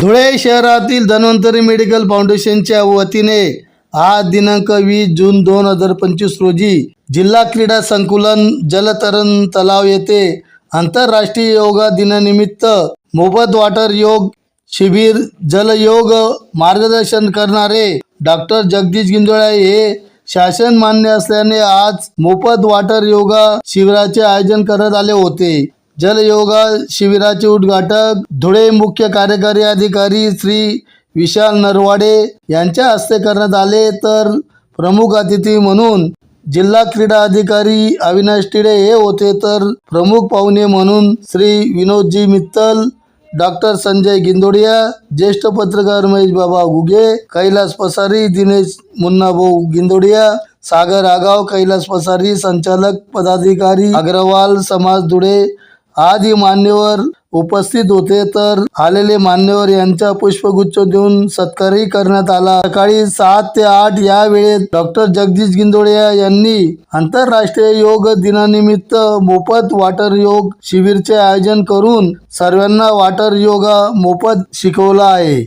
धुळे शहरातील धन्वंतरी मेडिकल फाउंडेशनच्या वतीने आज दिनांक वीस जून दोन हजार पंचवीस रोजी जिल्हा क्रीडा संकुलन जलतरण तलाव येथे आंतरराष्ट्रीय योगा दिनानिमित्त मोफत वॉटर योग शिबिर जलयोग मार्गदर्शन करणारे डॉक्टर जगदीश गिंजोळे हे शासन मान्य असल्याने आज मोफत वॉटर योगा शिबिराचे आयोजन करत आले होते. जलयोगा शिबिराचे उद्घाटक धुळे मुख्य कार्यकारी अधिकारी श्री विशाल नरवाडे यांच्या हस्ते करण्यात आले तर प्रमुख अतिथी म्हणून जिल्हा क्रीडा अधिकारी अविनाश टिडे हे होते तर प्रमुख पाहुणे म्हणून श्री विनोदजी मित्तल डॉक्टर संजय गिंदोडिया ज्येष्ठ पत्रकार महेश बाबा घुगे कैलास पसारी दिनेश मुन्नाभाऊ गिंदोडिया सागर आगाव कैलास पसारी संचालक पदाधिकारी अग्रवाल समाज धुळे आदी मान्यवर उपस्थित होते तर आलेले मान्यवर यांचा पुष्पगुच्छ देऊन सत्कारही करण्यात आला. सकाळी सात ते आठ या वेळेत डॉक्टर जगदीश गिंदोडिया यांनी आंतरराष्ट्रीय योग दिनानिमित्त मोफत वॉटर योग शिबिरचे आयोजन करून सर्वांना वॉटर योगा मोफत शिकवला आहे.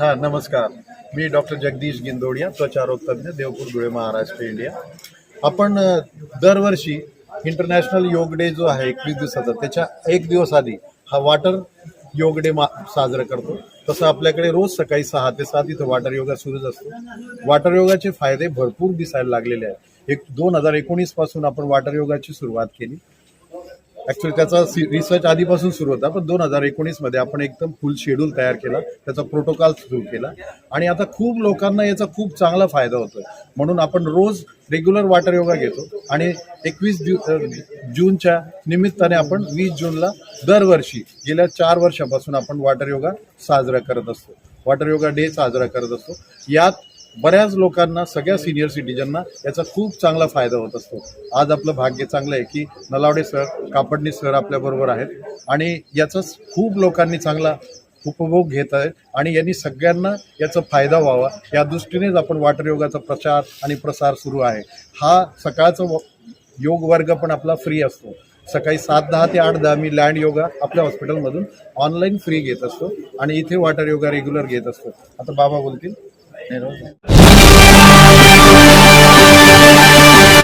हा नमस्कार. मी डॉक्टर जगदीश गिंदोडिया त्वचारोग तज्ञ देवपूर धुळे महाराष्ट्र इंडिया. आपण दरवर्षी इंटरनॅशनल योग डे जो आहे एकवीस दिवसाचा त्याच्या एक दिवस आधी हा वॉटर योग डे मा साजरा करतो. तसं आपल्याकडे रोज सकाळी सहा ते सात इथं वॉटर योगा सुरूच असतो. वॉटर योगाचे फायदे भरपूर दिसायला लागलेले आहेत. एक दोन हजार एकोणीसपासून आपण वॉटर योगाची सुरुवात केली. ऍक्च्युली त्याचा रिसर्च आधीपासून सुरू होता पण दोन हजार एकोणीसमध्ये आपण एकदम फुल शेड्यूल तयार केला त्याचा प्रोटोकॉल सुरू केला. आणि आता खूप लोकांना याचा खूप चांगला फायदा होतोय. म्हणून आपण रोज रेग्युलर वॉटर योगा घेतो. आणि एकवीस जू जूनच्या निमित्ताने आपण वीस जूनला दरवर्षी गेल्या चार वर्षापासून आपण वॉटर योगा साजरा करत असतो. वॉटर योगा डे साजरा करत असतो. यात बऱ्याच लोकांना सगळ्या सिनियर सिटीजनना याचा खूप चांगला फायदा होत असतो. आज आपलं भाग्य चांगलं आहे की नलावडे सर कापडणी सर आपल्याबरोबर आहेत आणि याचाच खूप लोकांनी चांगला उपभोग घेत आहे आणि यांनी सगळ्यांना याचा फायदा व्हावा. या दृष्टीनेच आपण वॉटर योगाचा प्रचार आणि प्रसार सुरू आहे. हा सकाळचा व- योग वर्ग पण आपला फ्री असतो. सकाळी सात दहा ते आठ दहा मी लँड योगा आपल्या हॉस्पिटलमधून ऑनलाईन फ्री घेत असतो आणि इथे वॉटर योगा रेग्युलर घेत असतो. आता बाबा बोलतील Generosa.